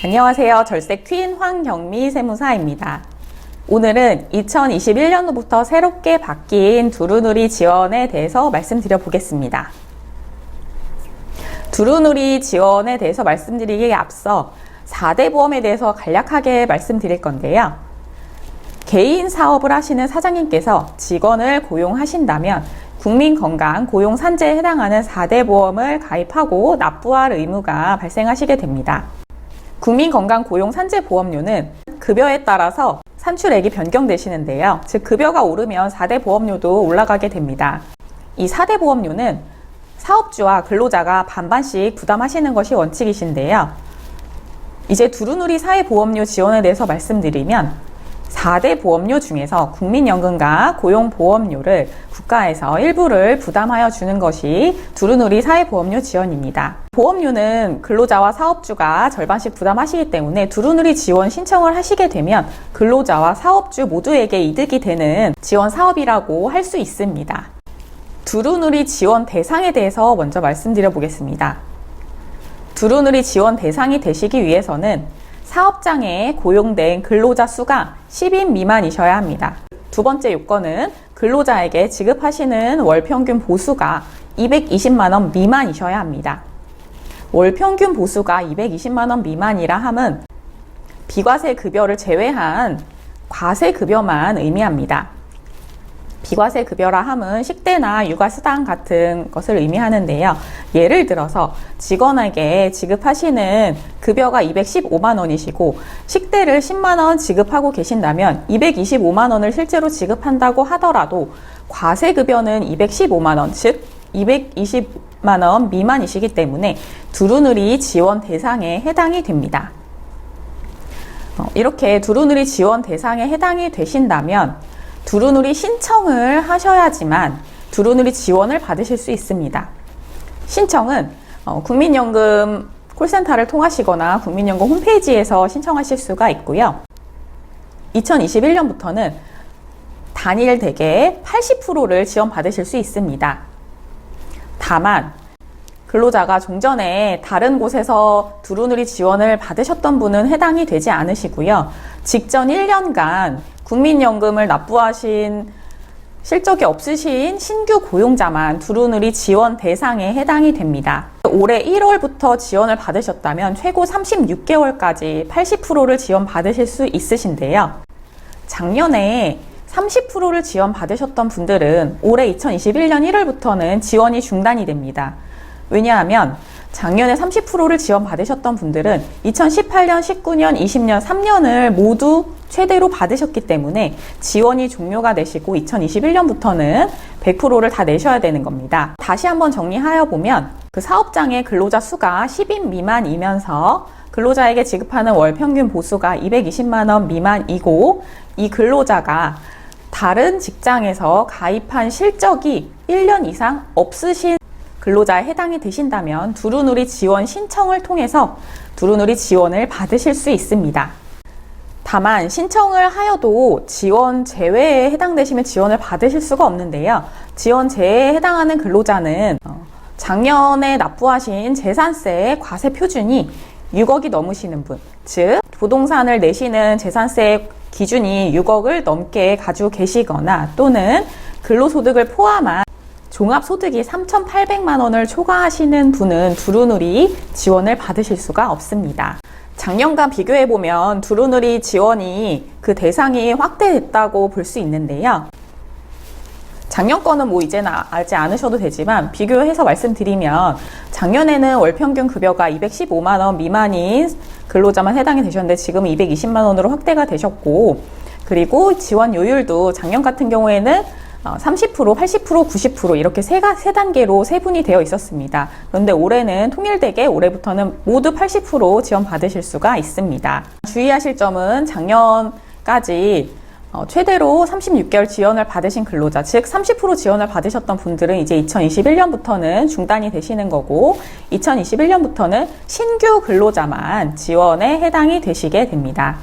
안녕하세요. 절색 퀸 황경미 세무사입니다. 오늘은 2021년도부터 새롭게 바뀐 두루누리 지원에 대해서 말씀드려 보겠습니다. 두루누리 지원에 대해서 말씀드리기에 앞서 4대 보험에 대해서 간략하게 말씀드릴 건데요. 개인 사업을 하시는 사장님께서 직원을 고용하신다면 국민건강 고용 산재에 해당하는 4대 보험을 가입하고 납부할 의무가 발생하시게 됩니다. 국민건강 고용산재 보험료는 급여에 따라서 산출액이 변경되시는데요. 즉 급여가 오르면 4대 보험료도 올라가게 됩니다. 이 4대 보험료는 사업주와 근로자가 반반씩 부담하시는 것이 원칙이신데요. 이제 두루누리 사회보험료 지원에 대해서 말씀드리면 4대 보험료 중에서 국민연금과 고용보험료를 국가에서 일부를 부담하여 주는 것이 두루누리 사회보험료 지원입니다. 보험료는 근로자와 사업주가 절반씩 부담하시기 때문에 두루누리 지원 신청을 하시게 되면 근로자와 사업주 모두에게 이득이 되는 지원 사업이라고 할 수 있습니다. 두루누리 지원 대상에 대해서 먼저 말씀드려 보겠습니다. 두루누리 지원 대상이 되시기 위해서는 사업장에 고용된 근로자 수가 10인 미만이셔야 합니다. 두 번째 요건은 근로자에게 지급하시는 월 평균 보수가 220만원 미만이셔야 합니다. 월 평균 보수가 220만원 미만이라 함은 비과세 급여를 제외한 과세 급여만 의미합니다. 비과세 급여라 함은 식대나 육아수당 같은 것을 의미하는데요. 예를 들어서 직원에게 지급하시는 급여가 215만 원이시고 식대를 10만 원 지급하고 계신다면 225만 원을 실제로 지급한다고 하더라도 과세 급여는 215만 원, 즉 220만 원 미만이시기 때문에 두루누리 지원 대상에 해당이 됩니다. 어, 이렇게 두루누리 지원 대상에 해당이 되신다면 두루누리 신청을 하셔야지만 두루누리 지원을 받으실 수 있습니다. 신청은 어, 국민연금 콜센터를 통하시거나 국민연금 홈페이지에서 신청하실 수가 있고요. 2021년부터는 단일 대개 80%를 지원받으실 수 있습니다. 다만 근로자가 종전에 다른 곳에서 두루누리 지원을 받으셨던 분은 해당이 되지 않으시고요. 직전 1년간 국민연금을 납부하신 실적이 없으신 신규 고용자만 두루누리 지원 대상에 해당이 됩니다. 올해 1월부터 지원을 받으셨다면 최고 36개월까지 80%를 지원 받으실 수 있으신데요. 작년에 30%를 지원 받으셨던 분들은 올해 2021년 1월부터는 지원이 중단이 됩니다. 왜냐하면 작년에 30%를 지원 받으셨던 분들은 2018년, 19년, 20년, 3년을 모두 최대로 받으셨기 때문에 지원이 종료가 되시고 2021년부터는 100%를 다 내셔야 되는 겁니다. 다시 한번 정리하여 보면 그 사업장의 근로자 수가 10인 미만이면서 근로자에게 지급하는 월 평균 보수가 220만 원 미만이고 이 근로자가 다른 직장에서 가입한 실적이 1년 이상 없으신 근로자에 해당이 되신다면 두루누리 지원 신청을 통해서 두루누리 지원을 받으실 수 있습니다. 다만 신청을 하여도 지원 제외에 해당되시면 지원을 받으실 수가 없는데요. 지원 제외에 해당하는 근로자는 어, 작년에 납부하신 재산세 과세 표준이 6억이 넘으시는 분, 즉 부동산을 내시는 재산세 기준이 6억을 넘게 가지고 계시거나 또는 근로소득을 포함한 종합소득이 3,800만 원을 초과하시는 분은 두루누리 지원을 받으실 수가 없습니다. 작년과 비교해보면 두루누리 지원이 그 대상이 확대됐다고 볼 수 있는데요. 작년 거는 뭐 이제는 알지 않으셔도 되지만 비교해서 말씀드리면 작년에는 월 평균 급여가 215만 원 미만인 근로자만 해당이 되셨는데 지금은 220만 원으로 확대가 되셨고 그리고 지원 요율도 작년 같은 경우에는 30%, 80%, 90% 이렇게 세, 가, 세 단계로 세분이 되어 있었습니다. 그런데 올해는 통일되게 올해부터는 모두 80% 지원 받으실 수가 있습니다. 주의하실 점은 작년까지 어, 최대로 36개월 지원을 받으신 근로자, 즉 30% 지원을 받으셨던 분들은 이제 2021년부터는 중단이 되시는 거고 2021년부터는 신규 근로자만 지원에 해당이 되시게 됩니다.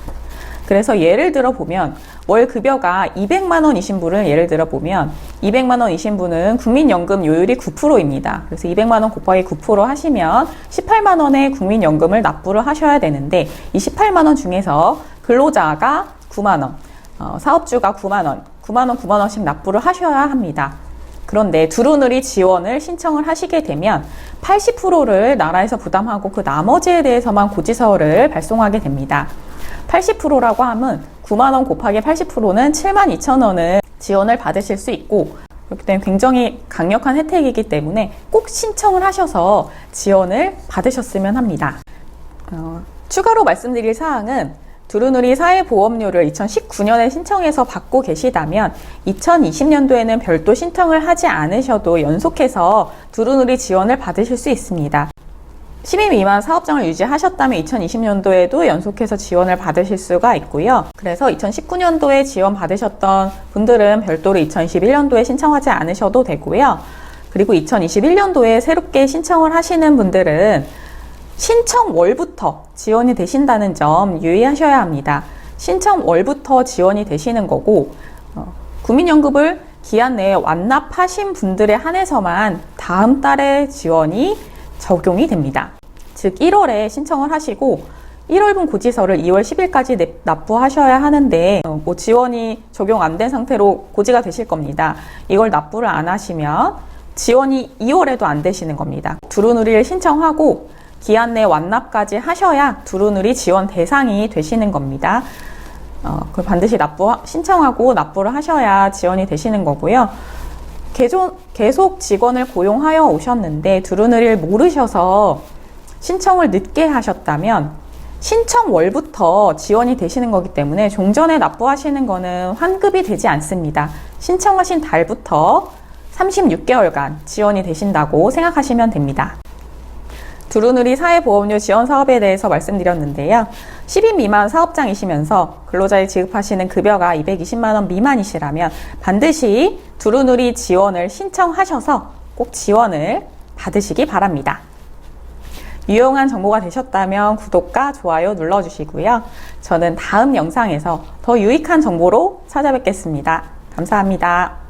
그래서 예를 들어 보면 월 급여가 200만 원이신 분을 예를 들어 보면 200만 원이신 분은 국민연금 요율이 9%입니다. 그래서 200만 원 곱하기 9% 하시면 18만 원의 국민연금을 납부를 하셔야 되는데 이 18만 원 중에서 근로자가 9만 원, 어, 사업주가 9만 원, 9만 원, 9만 원씩 납부를 하셔야 합니다. 그런데 두루누리 지원을 신청을 하시게 되면 80%를 나라에서 부담하고 그 나머지에 대해서만 고지서를 발송하게 됩니다. 80%라고 하면 9만 원 곱하기 80%는 7만 2천 원을 지원을 받으실 수 있고 그렇기 때문에 굉장히 강력한 혜택이기 때문에 꼭 신청을 하셔서 지원을 받으셨으면 합니다. 어, 추가로 말씀드릴 사항은 두루누리 사회보험료를 2019년에 신청해서 받고 계시다면 2020년도에는 별도 신청을 하지 않으셔도 연속해서 두루누리 지원을 받으실 수 있습니다. 10인 미만 사업장을 유지하셨다면 2020년도에도 연속해서 지원을 받으실 수가 있고요. 그래서 2019년도에 지원 받으셨던 분들은 별도로 2021년도에 신청하지 않으셔도 되고요. 그리고 2021년도에 새롭게 신청을 하시는 분들은 신청월부터 지원이 되신다는 점 유의하셔야 합니다. 신청월부터 지원이 되시는 거고, 어, 국민연금을 기한 내에 완납하신 분들에 한해서만 다음 달에 지원이 적용이 됩니다. 즉 1월에 신청을 하시고 1월분 고지서를 2월 10일까지 납부하셔야 하는데 어, 뭐 지원이 적용 안 된 상태로 고지가 되실 겁니다. 이걸 납부를 안 하시면 지원이 2월에도 안 되시는 겁니다. 두루누리를 신청하고 기한 내 완납까지 하셔야 두루누리 지원 대상이 되시는 겁니다. 어, 그걸 반드시 납부 신청하고 납부를 하셔야 지원이 되시는 거고요. 계속, 계속 직원을 고용하여 오셨는데 두루누리를 모르셔서 신청을 늦게 하셨다면 신청월부터 지원이 되시는 거기 때문에 종전에 납부하시는 거는 환급이 되지 않습니다. 신청하신 달부터 36개월간 지원이 되신다고 생각하시면 됩니다. 두루누리 사회보험료 지원 사업에 대해서 말씀드렸는데요. 10인 미만 사업장이시면서 근로자에 지급하시는 급여가 220만원 미만이시라면 반드시 두루누리 지원을 신청하셔서 꼭 지원을 받으시기 바랍니다. 유용한 정보가 되셨다면 구독과 좋아요 눌러주시고요. 저는 다음 영상에서 더 유익한 정보로 찾아뵙겠습니다. 감사합니다.